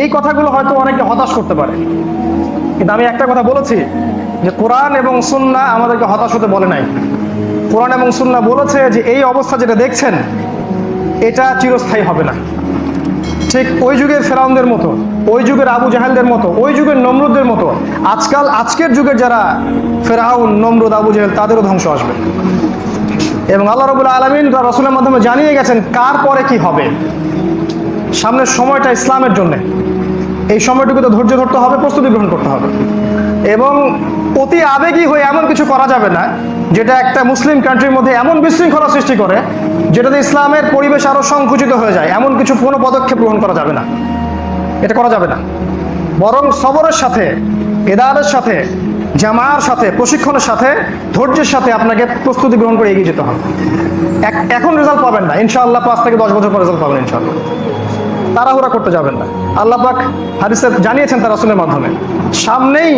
এই কথাগুলো হয়তো অনেকে হতাশ করতে পারে। কিন্তু আমি একটা কথা বলেছি যে কোরআন এবং সুন্না আমাদেরকে হতাশ হতে বলে নাই। কোরআন এবং সুন্না বলেছে যে এই অবস্থা যেটা দেখছেন, এটা চিরস্থায়ী হবে না। ঠিক ওই যুগের ফেরাউনদের মতো, ওই যুগের আবু জাহেলদের মতো, ওই যুগের নমরুদদের মতো, আজকাল আজকের যুগের যারা ফেরাউন, নমরুদ, আবু জাহেল, তাদেরও ধ্বংস আসবে। এবং আল্লাহ রবুল আলমিন রসুলের মাধ্যমে জানিয়ে গেছেন, কার পরে কি হবে? সামনের সময়টা ইসলামের জন্য। এই সময়টুকুতে ধৈর্য ধরতে হবে, প্রস্তুতি গ্রহণ করতে হবে। এবং অতি আবেগী হয়ে এমন কিছু করা যাবে না, যেটা একটা মুসলিম কান্ট্রির মধ্যে এমন বিশৃঙ্খলা সৃষ্টি করে, যেটাতে ইসলামের পরিবেশ আরও সংকুচিত হয়ে যায়। এমন কিছু কোনো পদক্ষেপ গ্রহণ করা যাবে না। এটা করা যাবে না। বরং সবরের সাথে এদারের সাথে জামার সাথে, প্রশিক্ষণের সাথে, ধৈর্যের সাথে আপনাকে প্রস্তুতি গ্রহণ করে এগিয়ে যেতে হবে। এখন রেজাল্ট পাবেন না। ইনশাআল্লাহ পাঁচ থেকে দশ বছর পর রেজাল্ট পাবেন ইনশাআল্লাহ। তাড়াহুড়া করতে যাবেন না। আল্লাহ পাক হাদিসে জানিয়েছেন তার রাসূলের মাধ্যমে। সামনেই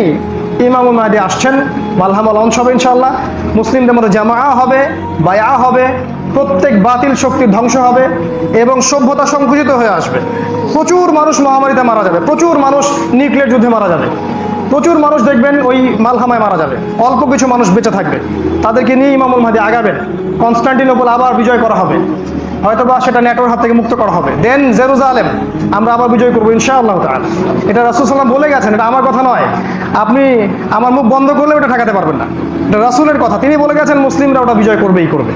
ইমাম মাহাদি আসছেন মালহামা লঞ্চ হবে ইনশাল্লাহ মুসলিমদের মধ্যে জামা হবে, বায়া হবে, প্রত্যেক বাতিল শক্তির ধ্বংস হবে এবং সভ্যতা সংকুচিত হয়ে আসবে। প্রচুর মানুষ মহামারীতে মারা যাবে, প্রচুর মানুষ নিউক্লিয়ার যুদ্ধে মারা যাবে। প্রচুর মানুষ দেখবেন ওই মালহামায় মারা যাবে। অল্প কিছু মানুষ বেঁচে থাকবে। তাদেরকে নিয়ে ইমামুল মাহাদি আগাবেন। কনস্টান্টিনোপল আবার বিজয় করা হবে। হয়তোবা সেটা নেটওয়ার্ক হাত থেকে মুক্ত করা হবে। দেন জেরুজালেম, আমরা আবার বিজয় করব ইনশাআল্লাহ তাআলা। এটা রাসূল সাল্লাম বলে গেছেন, এটা আমার কথা নয়। আপনি আমার মুখ বন্ধ করলে ওটা ঠেকাতে পারবেন না। এটা রাসূলের কথা। তিনি বলে গেছেন, মুসলিমরা ওটা বিজয় করবেই করবে।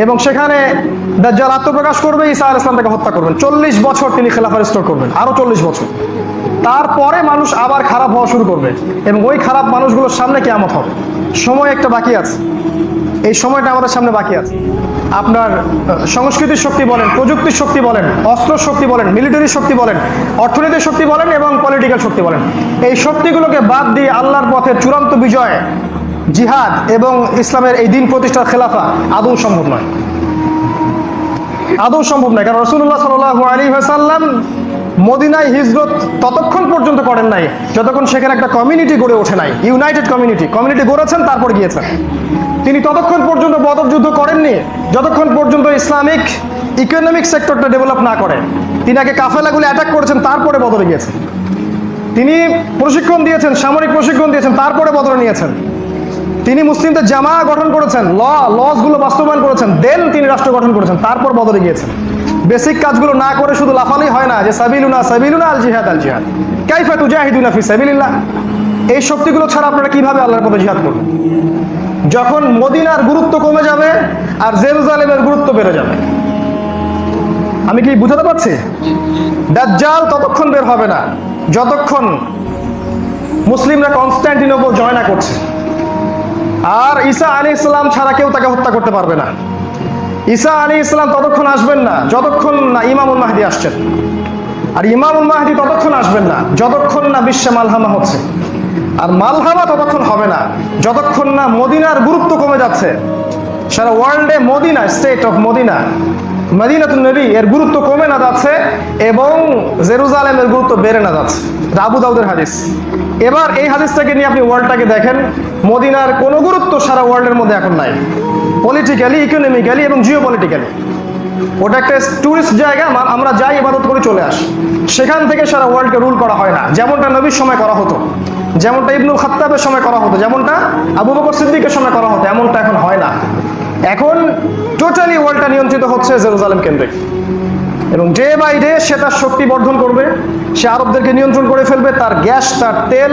এবং সেখানে দাজ্জাল আত্মপ্রকাশ করবে, ঈসা আলাইহিস সালাম তাকে হত্যা করবেন। চল্লিশ বছর তিনি খেলাফা রিস্টোর করবেন আরও চল্লিশ বছর। তারপরে মানুষ আবার খারাপ হওয়া শুরু করবে। এবং ওই খারাপ মানুষগুলোর সামনে কেমন হবে। সময় একটা বাকি আছে। এই সময়টা আমাদের সামনে বাকি আছে। আপনার সংস্কৃতির শক্তি বলেন প্রযুক্তির শক্তি বলেন, অস্ত্র শক্তি বলেন মিলিটারি শক্তি বলেন অর্থনৈতিক শক্তি বলেন এবং পলিটিক্যাল শক্তি বলেন। এই শক্তিগুলোকে বাদ দিয়ে আল্লাহর পথে চূড়ান্ত বিজয়, জিহাদ এবং ইসলামের এই দিন প্রতিষ্ঠার খেলাফা আদৌ সম্ভব নয়। আদৌ সম্ভব নয়, কারণ রসুল্লাহ সাল্লাহ আলী সাল্লাম মদিনায় হিজরত ততক্ষণ পর্যন্ত করেন নাই, যতক্ষণ সেখানে একটা কমিউনিটি গড়ে ওঠে নাই ইউনাইটেড কমিউনিটি কমিউনিটি গড়েছেন, তারপর গিয়েছেন। তিনি ততক্ষণ পর্যন্ত বদর যুদ্ধ করেননি, যতক্ষণ পর্যন্ত ইসলামিক ইকোনমিক সেক্টরটা ডেভেলপ না করে। তিনি আগে কাফেলাগুলি অ্যাটাক করেছেন, তারপরে বদলে গিয়েছেন। তিনি প্রশিক্ষণ দিয়েছেন, সামরিক প্রশিক্ষণ দিয়েছেন, তারপরে বদরে নিয়েছেন। তিনি মুসলিমদের জামা গঠন করেছেন, ল লসগুলো বাস্তবায়ন করেছেন দেন তিনি রাষ্ট্র গঠন করেছেন, তারপর বদলে গিয়েছেন। বেসিক কাজগুলো না করে শুধু লাফালেই হয় না, যে সাবিলুনা সাবিলুনা আল জিহাদ আল জিহাদ। কাইফা তুজাহিদুনা ফি সাবিলিল্লাহ। এই শক্তিগুলো ছাড়া আপনারা কীভাবে আল্লাহর পথে জিহাদ করবেন? যখন মদিনার গুরুত্ব কমে যাবে আর জেরুজালেমের গুরুত্ব বেড়ে যাবে। আমি কি বুঝাতে পারছি? দাজ্জাল ততক্ষণ বের হবে না, যতক্ষণ মুসলিমরা কনস্ট্যান্টিনোপল জয় না করছে। আর ঈসা আলী ইসলাম ছাড়া কেউ তাকে হত্যা করতে পারবে না। ঈসা আলী ইসলাম ততক্ষণ আসবেন না, যতক্ষণ না ইমামুল মাহদি আসছেন। আর ইমামুল মাহদি ততক্ষণ আসবেন না, যতক্ষণ না বিশ্বে মালহামা হচ্ছে। আর মালহামা ততক্ষণ হবে না। যতক্ষণ না মদিনার গুরুত্ব কমে যাচ্ছে। সারা ওয়ার্ল্ডে মদিনা স্টেট অফ মদিনা। মদিনাতুন নবী, এর গুরুত্ব কমে না যাচ্ছে এবং জেরুজালেমের গুরুত্ব বেড়ে না যাচ্ছে। আবু দাউদের হাদিস। এবার এই হাদিসটাকে নিয়ে আপনি ওয়ার্ল্ডটাকে দেখেন। মদিনার কোনো গুরুত্ব সারা ওয়ার্ল্ডের মধ্যে এখন নাই। পলিটিক্যালি ইকোনমিক্যালি এবং জিও পলিটিক্যালি ওটা একটা টুরিস্ট জায়গা আমরা যাই, ইবাদত করে, চলে আসি। সেখান থেকে সারা ওয়ার্ল্ডকে রুল করা হয় না। যেমনটা নবীর সময় করা হতো। যেমনটা ইবনুল খাত্তাবের সময় করা হতো, যেমনটা আবু বকর সিদ্দিকের সময় করা হতো, এমনটা এখন হয় না। এখন টোটালি ওয়ার্ল্ডটা নিয়ন্ত্রিত হচ্ছে জেরুজালেম কেন্দ্রিক এবং ডে বাই ডে সে তার শক্তি বর্ধন করবে, সে আরবদেরকে নিয়ন্ত্রণ করে ফেলবে, তার গ্যাস, তার তেল,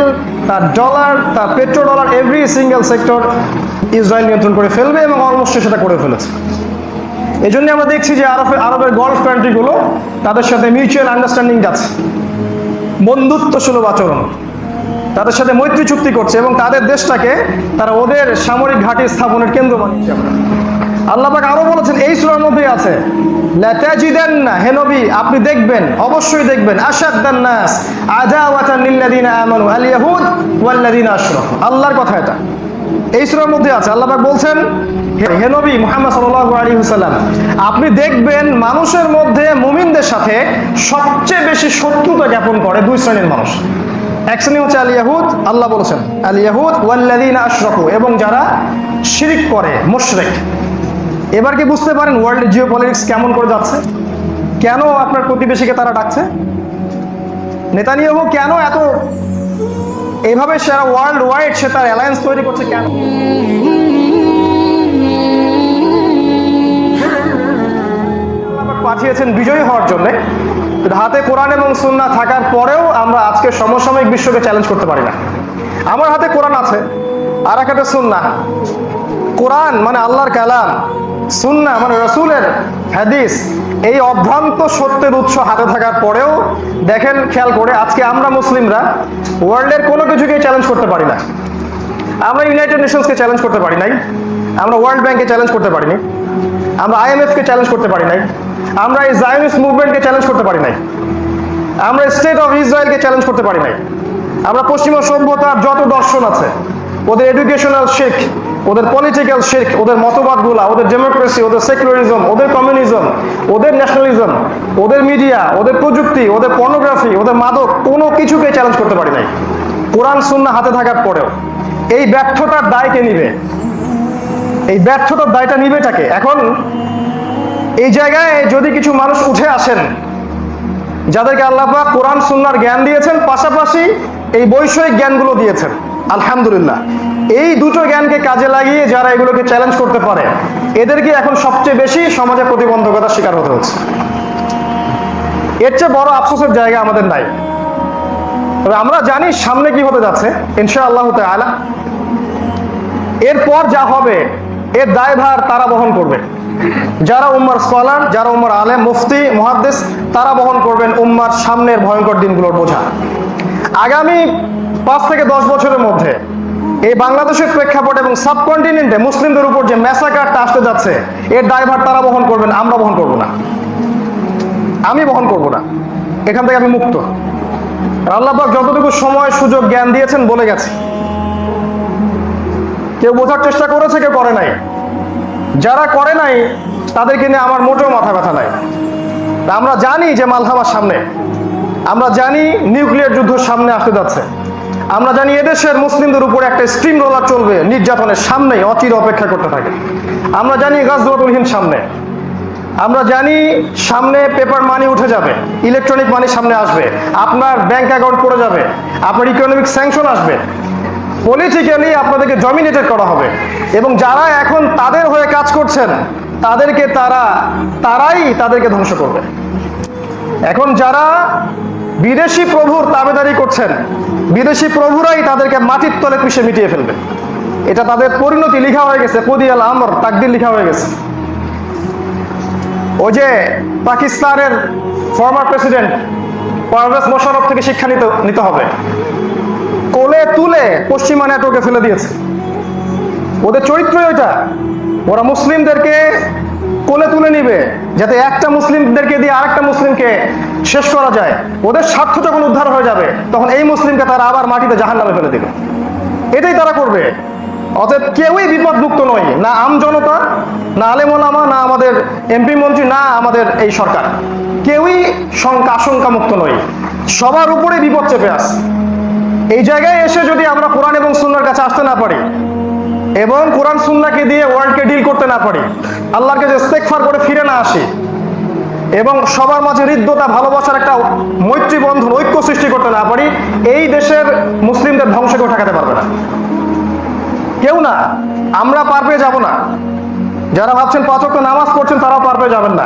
তার ডলার তার petrodollar every single sector Israel নিয়ন্ত্রণ করে ফেলবে এবং অলমোস্ট সেটা করে ফেলেছে। এই জন্য আমরা দেখছি যে আরবের আরবের গল্ফ কান্ট্রিগুলো তাদের সাথে মিউচুয়াল আন্ডারস্ট্যান্ডিং যাচ্ছে বন্ধুত্ব সুলভ আচরণ। তাদের সাথে মৈত্রী চুক্তি করছে এবং তাদের দেশটাকে তারা ওদের সামরিক ঘাঁটি স্থাপনের কেন্দ্র বানিয়েছে। আল্লাহ পাক আরও বলেছেন, এই সূরার মধ্যে আছে লাতাজিদান্না হে নবী, আপনি দেখবেন, অবশ্যই দেখবেন, আশাদ্দান নাস আদাওয়াতান লিল্লাযিনা আমানু আল ইয়াহুদ ওয়াল্লাযিনা আশরাকু আল্লাহর কথা এটা। এই সূরার মধ্যে আছে আল্লাপাক বলছেন, হে- হে নবী মুহাম্মদ সাল্লাল্লাহু আলাইহি আপনি দেখবেন মানুষের মধ্যে মুমিনদের সাথে সবচেয়ে বেশি শত্রুতা জ্ঞাপন করে দুই শ্রেণির মানুষ। এক শ্রেণি হচ্ছে আল ইয়াহুদ, আল্লাহ বলেছেন, আল ইয়াহুদ ওয়াল্লাযিনা আশরাকু, এবং যারা শিরিক করে, মুশরিক। এবার কি বুঝতে পারেন ওয়ার্ল্ড জিও পলিটিক্স কেমন করে যাচ্ছে? কেন আপনার প্রতিবেশীকে তারা ডাকছে? নেতানিয়াহু কেন এত এইভাবে সারা ওয়ার্ল্ড ওয়াইড সে তার অ্যালায়েন্স তৈরি করছে কেন? পাঠিয়েছেন বিজয়ী হওয়ার জন্য। হাতে কোরআন এবং সুন্নাহ থাকার পরেও আমরা আজকে সমসাময়িক বিশ্বকে চ্যালেঞ্জ করতে পারি না। আমার হাতে কোরআন আছে, আর এক হাতে সুন্নাহ। কোরআন মানে আল্লাহর কালাম সুন্না মানে রসুলের হাদিস। এই অভ্রান্ত সত্যের উৎস হাতে থাকার পরেও দেখেন, খেয়াল করে, আজকে আমরা মুসলিমরা ওয়ার্ল্ডের কোনো কিছুকেই চ্যালেঞ্জ করতে পারি না। আমরা ইউনাইটেড নেশনসকে চ্যালেঞ্জ করতে পারি নাই। আমরা ওয়ার্ল্ড ব্যাংকে চ্যালেঞ্জ করতে পারিনি। আমরা আইএমএফকে চ্যালেঞ্জ করতে পারি নাই। আমরা এই জায়নিস্ট মুভমেন্টকে চ্যালেঞ্জ করতে পারি নাই। আমরা স্টেট অফ ইসরায়েলকে চ্যালেঞ্জ করতে পারি নাই। আমরা পশ্চিমা সভ্যতার যত দর্শন আছে, ওদের এডুকেশনাল শেখ ওদের পলিটিক্যাল শেখ ওদের মতবাদগুলা, ওদের ডেমোক্রেসি ওদের সেকুলারিজম ওদের কমিউনিজম ওদের ন্যাশনালিজম ওদের মিডিয়া ওদের প্রযুক্তি, ওদের পর্নোগ্রাফি ওদের মাদক, কোনো কিছুকে চ্যালেঞ্জ করতে পারি নাই। কোরআন সুন্না হাতে থাকার পরেও। এই ব্যর্থতার দায় কে নিবে। এই ব্যর্থতার দায়টা নিবে তাকে এখন এই জায়গায় যদি কিছু মানুষ উঠে আসেন, যাদেরকে আল্লাহ কোরআন, সুন্নার জ্ঞান দিয়েছেন, পাশাপাশি এই বৈষয়িক জ্ঞানগুলো দিয়েছেন, আলহামদুলিল্লাহ। এই দুটো জ্ঞানকে কাজে লাগিয়ে যারা এগুলোকে চ্যালেঞ্জ করতে পারে, এদেরকে এখন সবচেয়ে বেশি সমাজে প্রতিবন্ধকতার শিকার হতে হচ্ছে। এর চেয়ে বড় আফসোসের জায়গা আমাদের নাই। তবে আমরা জানি সামনে কি হতে যাচ্ছে ইনশা আল্লাহ তাআলা। এরপর যা হবে, এর দায়ভার তারা বহন করবে। যারা উম্মার স্কলার, যারা উম্মার আলেম, মুফতি, মুহাদ্দিস, তারা বহন করবেন উম্মার সামনের ভয়ঙ্কর দিনগুলোর বোঝা। আগামী পাঁচ থেকে দশ বছরের মধ্যে এই বাংলাদেশের প্রেক্ষাপট এবং সাবকন্টিনেন্টে মুসলিমদের উপর যে ম্যাসাকারটা আসতে যাচ্ছে, এর ড্রাইভার তারা বহন করবেন, আমরা বহন করব না। আমি বহন করব না। এখান থেকে আমি মুক্ত। আল্লাহবাক যতটুকু সময়, সুযোগ, জ্ঞান দিয়েছেন বলে গেছে। কেউ বোঝার চেষ্টা করেছে, কেউ করে নাই। যারা করে নাই, তাদেরকে নিয়ে আমার মোটেও মাথা ব্যথা নাই। আমরা জানি যে মালহামার সামনে, আমরা জানি নিউক্লিয়ার যুদ্ধ সামনে আসতে যাচ্ছে। আমরা জানি এদেশের মুসলিমদের উপরে একটা স্ট্রিম রোলার চলবে, নির্যাতনের সামনে অচির অপেক্ষা করতে থাকে। আমরা জানি গাজরতুল হিন্দ সামনে। আমরা জানি সামনে পেপার মানি উঠে যাবে ইলেকট্রনিক মানি সামনে আসবে। আপনার ব্যাংক অ্যাকাউন্ট পড়ে যাবে, আপনার ইকোনমিক স্যাংশন আসবে। পলিটিক্যালি আপনাদেরকে ডমিনেটেড করা হবে। এবং যারা এখন তাদের হয়ে কাজ করছেন, তাদেরকে তারা, তারাই তাদেরকে ধ্বংস করবে। এখন যারা বিদেশি প্রভুর তাবেদারি করছেন, বিদেশি প্রভুরাই তাদেরকে মাটির তলে পিষে মিটিয়ে ফেলবে। এটা তাদের পরিণতি লিখা হয়ে গেছে কদিয়াল আমর তাকদির লিখা হয়ে গেছে। ওই যে পাকিস্তানের ফর্মার প্রেসিডেন্ট পারভেজ মোশারফ থেকে শিক্ষা নিতে নিতে হবে। কোলে তুলে পশ্চিমা নেটওয়ার্কে ফেলে দিয়েছে। ওদের চরিত্রই ওইটা। ওরা মুসলিমদেরকে কোলে তুলে নিবে, যাতে একটা মুসলিমদেরকে দিয়ে আরেকটা মুসলিমকে শেষ করা যায়। ওদের স্বার্থ যখন উদ্ধার হয়ে যাবে, তখন এই মুসলিমকে তারা আবার মাটিতে জাহান নামে ফেলে দিবে। এটাই তারা করবে। অতএব কেউই বিপদমুক্ত নয়, না আম জনতা, না আলেমোলামা না আমাদের এমপি মন্ত্রী, না আমাদের এই সরকার। কেউই শঙ্কা আশঙ্কা মুক্ত নয়। সবার উপরে বিপদ চেপে আস এই জায়গায় এসে যদি আমরা কোরআন এবং সুন্নার কাছে আসতে না পারি, এবং কোরআন সুন্নাকে দিয়ে ওয়ার্ল্ডকে ডিল করতে না পারি, আল্লাহর কাছে ইস্তেগফার করে ফিরে না আসি, এবং সবার মাঝে হৃদ্যতা, ভালোবাসার একটা মৈত্রী বন্ধন, ঐক্য সৃষ্টি করতে না পারি, এই দেশের মুসলিমদের ধ্বংস কেউ ঠেকাতে পারবে না। কেউ না। আমরা পার পেয়ে যাব না। যারা ভাবছেন পাঁচ নামাজ পড়ছেন, তারাও পার পেয়ে যাবেন না।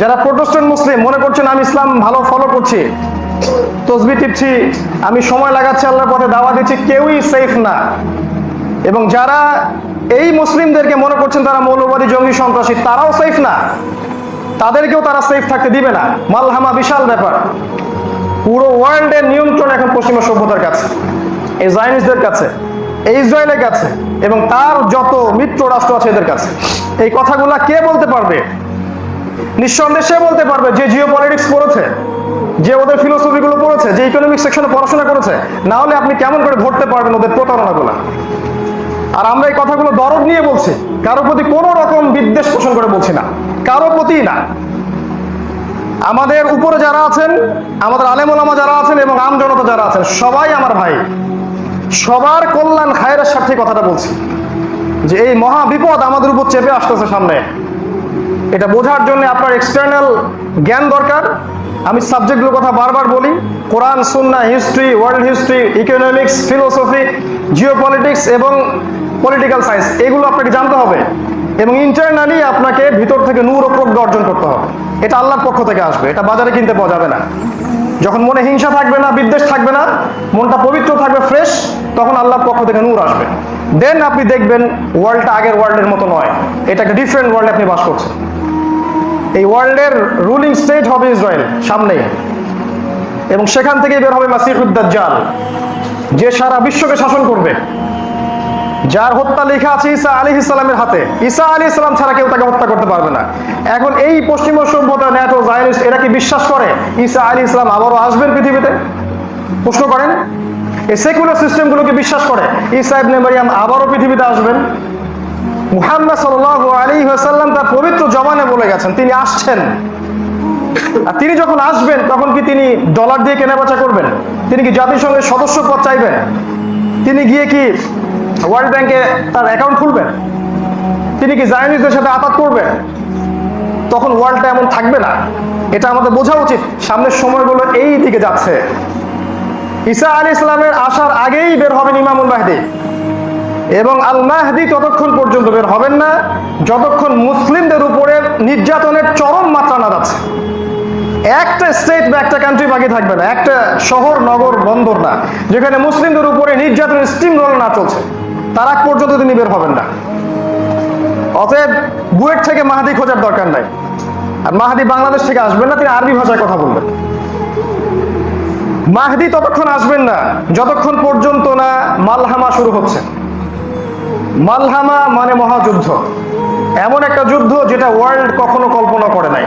যারা প্রোটেস্ট্যান্ট মুসলিম মনে করছেন, আমি ইসলাম ভালো ফলো করছি। তসবি টিপছি, আমি সময় লাগাচ্ছি, আল্লাহর পথে দাওয়া দিচ্ছি, কেউই সেফ না। এবং যারা এই মুসলিমদেরকে মনে করছেন তারা মৌলবাদী জঙ্গি সন্ত্রাসী, তারাও সেফ না। তাদেরকেও তারা সেফ থাকতে দিবে না। মালহামা বিশাল ব্যাপার। পুরো ওয়ার্ল্ডের নিয়ন্ত্রণ এখন পশ্চিমা সভ্যতার কাছে এই জাইনিসদের কাছে এই ইসরায়েলের কাছে, এবং তার যত মিত্র রাষ্ট্র আছে এদের কাছে। এই কথাগুলা কে বলতে পারবে? নিঃসন্দেহে বলতে পারবে যে জিও পলিটিক্স পড়েছে। যে ওদের ফিলোসফিগুলো পড়েছে, যে ইকোনমিক সেকশনে পড়াশোনা করেছে, না হলে আপনি কেমন করে ধরতে পারবেন ওদের প্রতারণাগুলো? আর আমরা এই কথাগুলো দরদ নিয়ে বলছি, কারও প্রতি কোনো রকম বিদ্বেষ পোষণ করে বলছি না, কারও প্রতি না। আমাদের উপরে যারা আছেন, আমাদের আলেমুলামা যারা আছেন এবং আম জনতা যারা আছেন, সবাই আমার ভাই। সবার কল্যাণ খায়ের স্বার্থে কথাটা বলছি। যে এই মহা বিপদ আমাদের উপর চেপে আসতেছে সামনে। এটা বোঝার জন্য আপনার এক্সটার্নাল জ্ঞান দরকার আমি সাবজেক্টগুলোর কথা বারবার বলি। কোরআন সুন্না history, world history, economics, philosophy, geopolitics এবং পলিটিক্যাল সায়েন্স, এগুলো আপনাকে জানতে হবে। এবং ইন্টারনালি আপনাকে ভিতর থেকে নূর ও অর্জন করতে হবে। এটা আল্লাহর পক্ষ থেকে আসবে, এটা বাজারে কিনতে পাওয়া যাবে না। যখন মনে হিংসা থাকবে না, বিদ্বেষ থাকবে না, মনটা পবিত্র থাকবে, ফ্রেশ, তখন আল্লাহর পক্ষ থেকে নূর আসবে। দেন আপনি দেখবেন ওয়ার্ল্ডটা আগের ওয়ার্ল্ডের মতো নয়। এটা একটা ডিফারেন্ট ওয়ার্ল্ডে আপনি বাস করছেন। এই ওয়ার্ল্ডের রুলিং স্টেট হবে ইসরায়েল সামনেই এবং সেখান থেকে বের হবে মাসিহুদ্দাজ্জাল, যে সারা বিশ্বকে শাসন করবে। যার হত্যা লেখা আছে ঈসা আলী ইসলামের হাতে। ঈসা আলী ইসলাম ছাড়া কেউ তাকে হত্যা করতে পারবে না। এখন এই পশ্চিম সভ্যতা, ন্যাটো, জায়নিস্ট, এরা কি বিশ্বাস করে? ঈসা আলী ইসলাম আবারও আসবেন পৃথিবীতে? প্রশ্ন করেন? এই সেকুলার সিস্টেমগুলোকে বিশ্বাস করে? ঈসা ইবনে মারিয়াম আবারও পৃথিবীতে আসবেন? মুহাম্মদ সাল্লাল্লাহু আলাইহি ওয়াসাল্লাম তার পবিত্র জবানে বলে গেছেন, তিনি আসছেন। আর তিনি যখন আসবেন, তখন কি তিনি ডলার দিয়ে কেনাবেচা করবেন? তিনি কি জাতিসংঘের সদস্য পদ চাইবেন? তিনি গিয়ে কি ওয়ার্ল্ড ব্যাংকে তার অ্যাকাউন্ট খুলবেন? তিনি কি জায়নিজদের সাথে আপাত করবেন? তখন ওয়ার্ল্ডটা এমন থাকবে না। এটা আমাদের বোঝা উচিত। সামনের সময়গুলো এই দিকে যাচ্ছে। ঈসা আলী ইসলামের আসার আগেই বের হবেন ইমামুল মাহদি। এবং আল মাহদি ততক্ষণ পর্যন্ত বের হবেন না, যতক্ষণ মুসলিমদের উপরে নির্যাতনের চরম মাত্রা না যাচ্ছে। একটা স্টেট বা একটা কান্ট্রি বাকি থাকবে না, একটা শহর, নগর, বন্দর না, যেখানে মুসলিমদের উপরে নির্যাতনের স্টিম রোল না চলছে, তার আগ পর্যন্ত তিনি বের হবেন না। অতএব বুয়েট থেকে মাহাদি খোঁজার দরকার নাই। আর মাহাদি বাংলাদেশ থেকে আসবেন না, তিনি আরবি ভাষায় কথা বলবেন। মাহদি ততক্ষণ আসবেন না, যতক্ষণ পর্যন্ত না মালহামা শুরু হচ্ছে। মালহামা মানে মহাযুদ্ধ। এমন একটা যুদ্ধ যেটা ওয়ার্ল্ড কখনো কল্পনা করে নাই।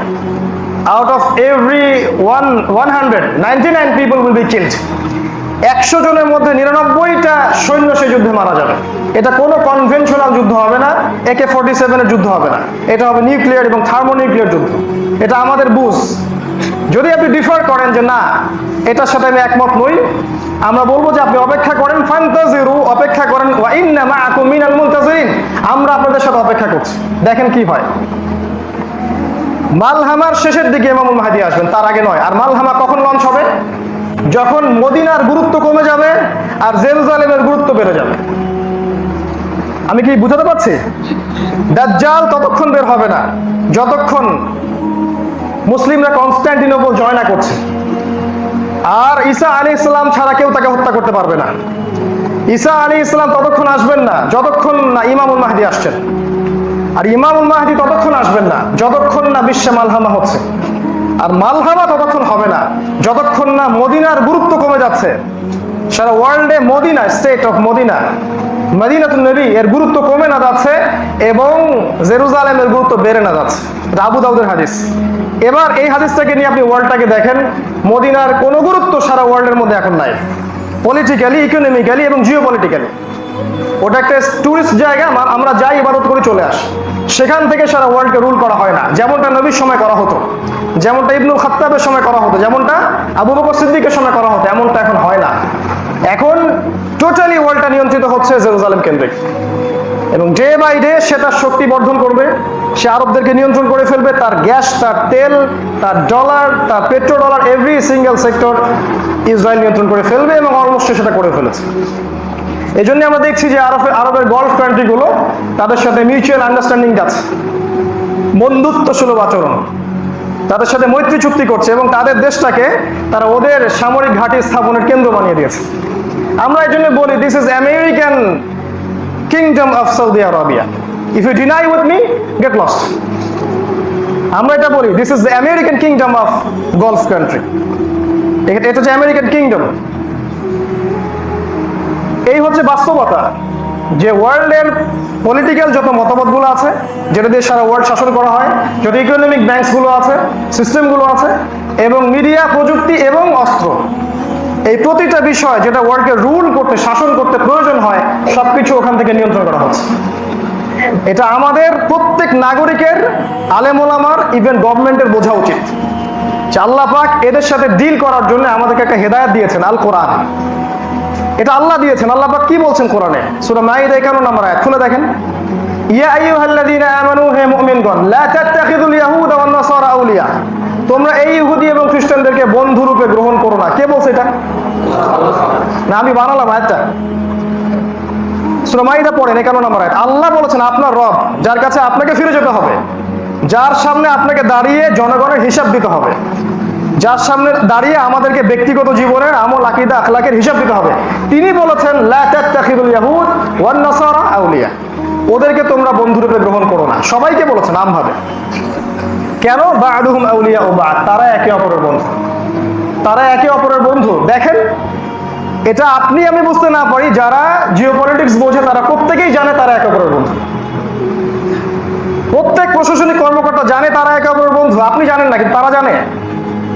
Out of every one one hundred ninety nine people will be killed একশো জনের মধ্যে নিরানব্বইটা সৈন্য সে যুদ্ধে মারা যাবে। এটা কোনো কনভেনশনাল যুদ্ধ হবে না একে ফোর্টি সেভেনের যুদ্ধ হবে না। এটা হবে নিউক্লিয়ার এবং থার্মোনিউক্লিয়ার যুদ্ধ। এটা আমাদের বুঝ। যদি আপনি ডিফার করেন যে না, এটার সাথে আমি একমত নই, আমরা বলব যে আপনি অপেক্ষা করেন, ফান্তাজিরু, অপেক্ষা করেন, ওয়া ইন্না মাআকুম মিনাল মুনতাজিরিন। আমরা আপনাদের সাথে অপেক্ষা করছি। দেখেন কি হয়। মালহামার শেষের দিকে ইমামুল মাহদি আসবেন, তার আগে নয়। আর মালহামা কখন লঞ্চ হবে? যখন মদিনার গুরুত্ব কমে যাবে আর জেরুজালেমের গুরুত্ব বেড়ে যাবে। আমি কি বুঝাতে পারছি? দাজ্জাল ততক্ষণ বের হবে না। যতক্ষণ মুসলিমরা কনস্ট্যান্টিনোপল জয় না করছে। আর ঈসা আলী ইসলাম ছাড়া কেউ তাকে হত্যা করতে পারবে না। ঈসা আলী ইসলাম ততক্ষণ আসবেন না, যতক্ষণ না ইমামুল মাহাদি আসছেন। আর ইমামুল মাহাদি ততক্ষণ আসবেন না, যতক্ষণ না বিশ্বে মালহামা হচ্ছে। আর মালহামা ততক্ষণ হবে না, যতক্ষণ না মদিনার গুরুত্ব কমে যাচ্ছে। সারা ওয়ার্ল্ডে মদিনা স্টেট অফ মদিনা। মদিনাতুল নবী, এর গুরুত্ব কমে না যাচ্ছে এবং জেরুজালেমের গুরুত্ব বেড়ে না যাচ্ছে। আবু দাউদের হাদিস। এবার এই হাদিসটাকে নিয়ে আপনি ওয়ার্ল্ডটাকে দেখেন। মদিনার কোনো গুরুত্ব সারা ওয়ার্ল্ডের মধ্যে এখন নাই। পলিটিক্যালি ইকোনমিক্যালি এবং জিও পলিটিক্যালি ওটা একটা টুরিস্ট জায়গা আমা- আমরা যাই, ইবাদত করে, চলে আসি। সেখান থেকে সারা ওয়ার্ল্ডকে রুল করা হয় না। যেমনটা নবীর সময় করা হতো। যেমনটা ইবনুল খাত্তাবের সময় করা হতো। যেমনটা আবু বকর সিদ্দিকের সময় করা হতো। এমনটা এখন হয় না। নিয়ন্ত্রিত হচ্ছে জেরুজালেম কেন্দ্রিক। এবং ডে বাই ডে সে তার শক্তি বর্ধন করবে, সে আরবদেরকে নিয়ন্ত্রণ করে ফেলবে, তার গ্যাস, তার তেল, তার ডলার, তার petrodollar every single sector Israel নিয়ন্ত্রণ করে ফেলবে এবং অলমোস্ট সেটা করে ফেলেছে। এই জন্য আমরা দেখছি যে আরব, আরবের গল্ফ কান্ট্রিগুলো তাদের সাথে মিউচুয়াল আন্ডারস্ট্যান্ডিং যাচ্ছে বন্ধুত্ব সুলভ আচরণ। তাদের সাথে মৈত্রী চুক্তি করছে এবং তাদের দেশটাকে তারা ওদের সামরিক ঘাঁটি স্থাপনের কেন্দ্র বানিয়ে দিয়েছে। আমরা এই জন্য বলি this is American kingdom of Saudi Arabia if you deny with me get lost আমরা এটা বলি this is the American kingdom of gulf country এটা হচ্ছে আমেরিকান কিংডম এই হচ্ছে বাস্তবতা, যে ওয়ার্ল্ডের পলিটিক্যাল যত মতামতগুলো আছে, যেটা দিয়ে সারা ওয়ার্ল্ড শাসন করা হয়, যত ইকোনমিক ব্যাংকসগুলো আছে সিস্টেমগুলো আছে, এবং মিডিয়া প্রযুক্তি এবং অস্ত্র এই প্রতিটা বিষয় যেটা ওয়ার্ল্ডকে রুল করতে, শাসন করতে প্রয়োজন হয়, সবকিছু ওখান থেকে নিয়ন্ত্রণ করা হচ্ছে। এটা আমাদের প্রত্যেক নাগরিকের আলেমোলামার ইভেন গভর্নমেন্টের বোঝা উচিত। আল্লাহ পাক এদের সাথে ডিল করার জন্য আমাদেরকে একটা হেদায়ত দিয়েছেন আল কোরআন এটা আল্লাহ দিয়েছেন, আল্লাহ পাক কি বলছেন কোরআনে? সূরা মাইদা 51 নম্বর আয়াত, খুলে দেখেন। ইয়া আইয়ুহাল্লাযীনা আমানু, হে মুমিনগণ, লা তাত্তাখিযুল ইয়াহুদা ওয়ান নাসারা আউলিয়া। তোমরা এই ইহুদি এবং খ্রিস্টানদেরকে বন্ধু রূপে গ্রহণ করো না। কে বলছে এটা? না, আমি বানালাম আয়াতটা। শ্রমাইদা পড়েন, একান্ন নম্বর আয়াত। আল্লাহ বলেছেন, আপনার রব, যার কাছে আপনাকে ফিরে যেতে হবে, যার সামনে আপনাকে দাঁড়িয়ে জনগণের হিসাব দিতে হবে, যার সামনে দাঁড়িয়ে আমাদেরকে ব্যক্তিগত জীবনের আমল, আকিদা, আখলাকের হিসাব দিতে হবে, তিনি বলেছেন ওদেরকে তোমরা বন্ধুরূপে গ্রহণ করো না। সবাইকে বলেছেন আমভাবে কেন বাদুহুম আউলিয়া ও বাদ? তারা একে অপরের বন্ধু। তারা একে অপরের বন্ধু। দেখেন, এটা আপনি আমি বুঝতে না পারি, যারা জিওপলিটিক্স বোঝে, তারা প্রত্যেকেই জানে তারা একে অপরের বন্ধু। প্রত্যেক প্রশাসনিক কর্মকর্তা জানে তারা একে অপরের বন্ধু। আপনি জানেন না, কিন্তু তারা জানে।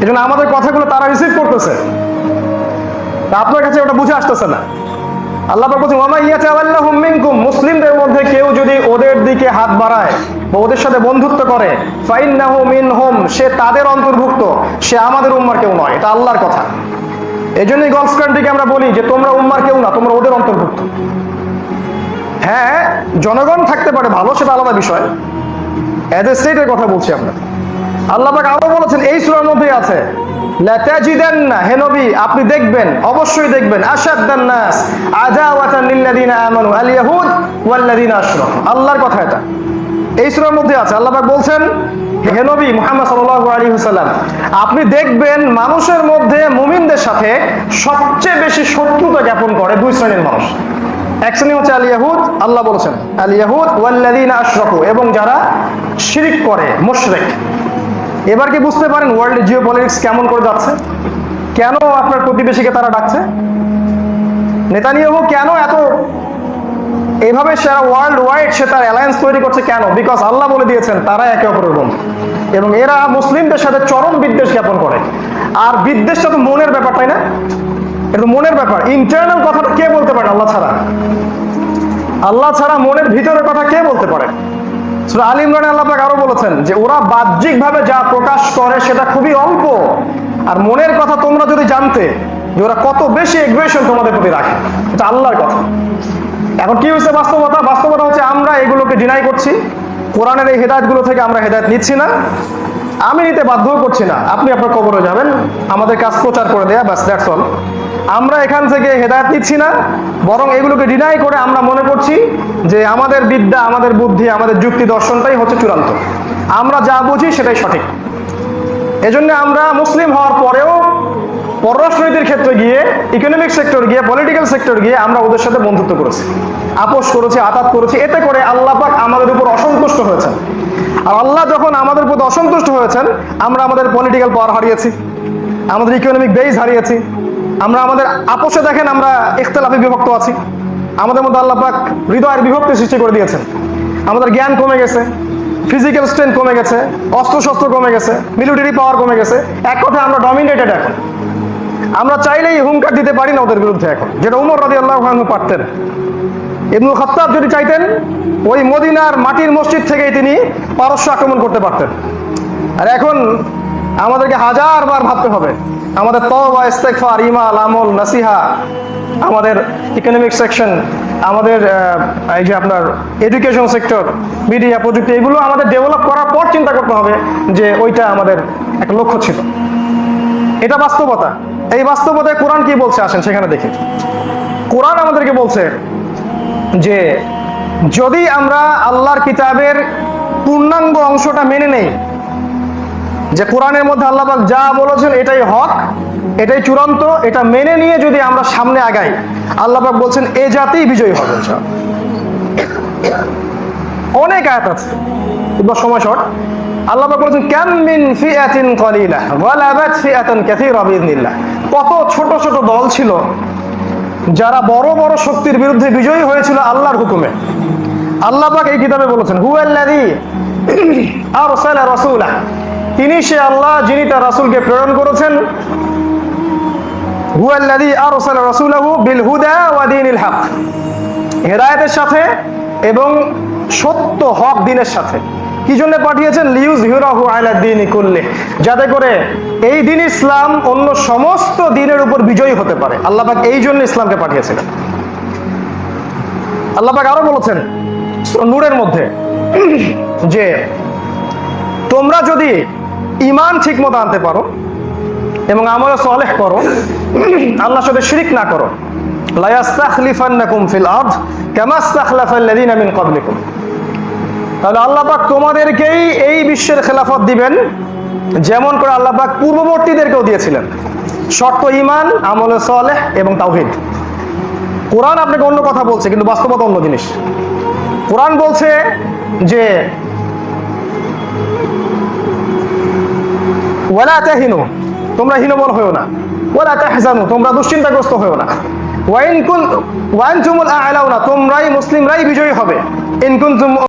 এজন্য আমাদের কথাগুলো তারা রিসিভ করতেছে। আপনার কাছে ওটা বুঝে আসতেছে না। আল্লাহ বলছেন ওয়ামা ইয়াতাওয়াল্লাহুম মিনকুম মুসলিমদের মধ্যে কেউ যদি ওদের দিকে হাত বাড়ায় ওদের সাথে বন্ধুত্ব করে। ফাইন্নাহু মিনহুম, সে তাদের অন্তর্ভুক্ত, সে আমাদের উম্মার কেউ নয়, এটা আল্লাহর কথা। এই জন্যই গলফ কান্ট্রিকে আমরা বলি যে, তোমরা উম্মার কেউ না, তোমরা ওদের অন্তর্ভুক্ত। হ্যাঁ জনগণ থাকতে পারে, ভালো সেটা আলাদা বিষয়। অ্যাজ এ স্টেটের কথা বলছি আমরা। আল্লাহ পাক আরও বলেছেন, এই সূরার মধ্যে আছে নবী, আপনি দেখবেন, অবশ্যই দেখবেন আল্লাহর কথা এটা। এই সূরার মধ্যে আছে, আল্লাহ বলছেন, হে নবী মুহাম্মদ সাল্লাল্লাহু আলাইহি ওয়াসাল্লাম, আপনি দেখবেন মানুষের মধ্যে মুমিনদের সাথে সবচেয়ে বেশি শত্রুতা জ্ঞাপন করে দুই শ্রেণির মানুষ। এক শ্রেণি হচ্ছে আল ইয়াহুদ, আল্লাহ বলেছেন, আল ইয়াহুদ ওয়াল্লাযিনা আশরাকু এবং যারা শিরিক করে, মুশরিক। এবার কি বুঝতে পারেন ওয়ার্ল্ড জিও পলিটিক্স কেমন করে যাচ্ছে? কেন আপনার প্রতিবেশীকে তারা ডাকছে? নেতানিয়াহু কেন এত এইভাবে সারা ওয়ার্ল্ড ওয়াইড সে তার অ্যালায়েন্স তৈরি করছে কেন? বিকজ আল্লাহ বলে দিয়েছেন তারা একে অপরের বন্ধু। এবং এরা মুসলিমদের সাথে চরম বিদ্বেষ জ্ঞাপন করে। আর বিদ্বেষটা তো মনের ব্যাপার, তাই না? এটা মনের ব্যাপার। ইন্টারনাল কথাটা কে বলতে পারেন আল্লাহ ছাড়া? আল্লাহ ছাড়া মনের ভিতরের কথা কে বলতে পারে? সূরা আলী ইমরানে আল্লাহ পাক আরও বলেছেন যে, ওরা বাহ্যিকভাবে যা প্রকাশ করে সেটা খুবই অল্প। আর মনের কথা তোমরা যদি জানতে, যে ওরা কত বেশি এগ্রেশন তোমাদের প্রতি রাখে, এটা আল্লাহর কথা। এখন কি হয়েছে বাস্তবতা? বাস্তবতা হচ্ছে আমরা এগুলোকে ডিনাই করছি। কোরআনের এই হেদায়তগুলো থেকে আমরা হেদায়ত নিচ্ছি না। আমি নিতে বাধ্য করছি না। আপনি আপনার কবরে যাবেন, আমাদের কাজ প্রচার করে দেয়া, ব্যাস দ্যাটস অল আমরা এখান থেকে হেদায়ত নিচ্ছি না, বরং এগুলোকে ডিনাই করে আমরা মনে করছি যে আমাদের বিদ্যা, আমাদের বুদ্ধি, আমাদের যুক্তি দর্শনটাই হচ্ছে চূড়ান্ত। আমরা যা বুঝি সেটাই সঠিক। এজন্য আমরা মুসলিম হওয়ার পরেও পররাষ্ট্রনীতির ক্ষেত্রে গিয়ে ইকোনমিক সেক্টর গিয়ে পলিটিক্যাল সেক্টর গিয়ে আমরা ওদের সাথে বন্ধুত্ব করেছি। আপোষ করেছি, আতাত করেছি। এতে করে আল্লাহ পাক আমাদের উপর অসন্তুষ্ট হয়েছেন। আর আল্লাহ যখন আমাদের প্রতি অসন্তুষ্ট হয়েছেন, আমরা আমাদের পলিটিক্যাল পাওয়ার হারিয়েছি। আমাদের ইকোনমিক বেস হারিয়েছি। আমরা আমাদের আপোষে দেখেন আমরা ইখতলাফে বিভক্ত আছি। আমাদের মধ্যে আল্লাহ পাক হৃদয়ের বিভক্তি সৃষ্টি করে দিয়েছেন। আমাদের জ্ঞান কমে গেছে ফিজিক্যাল স্ট্রেংথ কমে গেছে অস্ত্র শস্ত্র কমে গেছে মিলিটারি পাওয়ার কমে গেছে। এক কথায় আমরা ডমিনেটেড এখন। আমরা চাইলেই হুঙ্কার দিতে পারি না ওদের বিরুদ্ধে এখন। যেটা উমর রাজি আল্লাহ পারতেন। ইবনুল খত্তাব যদি চাইতেন, ওই মদিনার মাটির মসজিদ থেকেই তিনি পারস্য আক্রমণ করতে পারতেন। আর এখন আমাদেরকে হাজার বার ভাবতে হবে, আমাদের তবা ইস্তেকফার ইমাল আমল, নাসিহা, আমাদের ইকোনমিক সেকশন আমাদের এই যে আপনার এডুকেশন সেক্টর মিডিয়া প্রযুক্তি, এগুলো আমাদের ডেভেলপ করার পর চিন্তা করতে হবে যে ওইটা আমাদের একটা লক্ষ্য ছিল। এটা বাস্তবতা। এই বাস্তবতায় কোরআন কি বলছে? আসেন সেখানে দেখি। কোরআন আমাদেরকে বলছে যে, যদি আমরা আল্লাহর কিতাবের পূর্ণাঙ্গ অংশটা মেনে নেই, যে কোরআনের মধ্যে আল্লাহ যা বলেছেন এটাই হক, এটাই চূড়ান্ত, এটা মেনে নিয়ে যদি আমরা সামনে আগাই, আল্লাহ পাক বলছেন, এ জাতিই বিজয়ী হবে অনেক আয়াত আছে। সময় শর্ট। আল্লাহ বলেছেন ফিআতিন কলিলা? ওয়ালাবাত ফিআতান কাসীরা কত ছোট ছোট দল ছিল, যারা বড় বড় শক্তির বিরুদ্ধে বিজয়ী হয়েছিল আল্লাহর হুকুমে। আল্লাহ পাক এই কিতাবে বলেছেন, হুয়াল্লাযী আরসালা রাসূলা। তিনি সে আল্লাহ, যিনি তার রাসূলকে প্রেরণ করেছেন। হুয়াল্লাযী আরসালা রাসূলাহু বিল হুদা ওয়া দীনিল হক। হেদায়েতের সাথে এবং সত্য হক দিনের সাথে। কি জন্য পাঠিয়েছেন? লিউজ হিরাহু আলা দিনই করলে যাতে করে এই দিন ইসলাম অন্য সমস্ত দিনের উপর বিজয়ী হতে পারে। আল্লাহ পাক এই জন্য ইসলামকে পাঠিয়েছিলেন আল্লাহ পাক আরও বলেছেন নূরের মধ্যে যে তোমরা যদি ইমান ঠিক মতো আনতে পারো এবং আমলে সলেহ করো, আল্লাহর সাথে শিরিক না করো লা ইয়াস্তাখলিফান্নাকুম ফিল আরদ কামা ইস্তাখলাফাল্লাযীনা মিন ক্বাবলিকুম। তাহলে আল্লাহ পাক তোমাদেরকেই এই বিশ্বের খেলাফত দিবেন, যেমন করে আল্লাহ পাক পূর্ববর্তীদেরকেও দিয়েছিলেন। শর্ত ইমান আমলে সলেহ এবং তাওহীদ। কোরআন আপনাকে অন্য কথা বলছে, কিন্তু বাস্তবতা অন্য জিনিস। কোরআন বলছে যে, ওয়ালা তাহিনু তোমরা হীনবল হয়েও না। ওয়ালা তাহজানু তোমরা দুশ্চিন্তাগ্রস্ত হয়েও না। ওয়াইন কুন ওয়াইন তুমুল আ'লাউনা তোমরাই মুসলিমরাই বিজয়ী হবে। ইন কুনতুম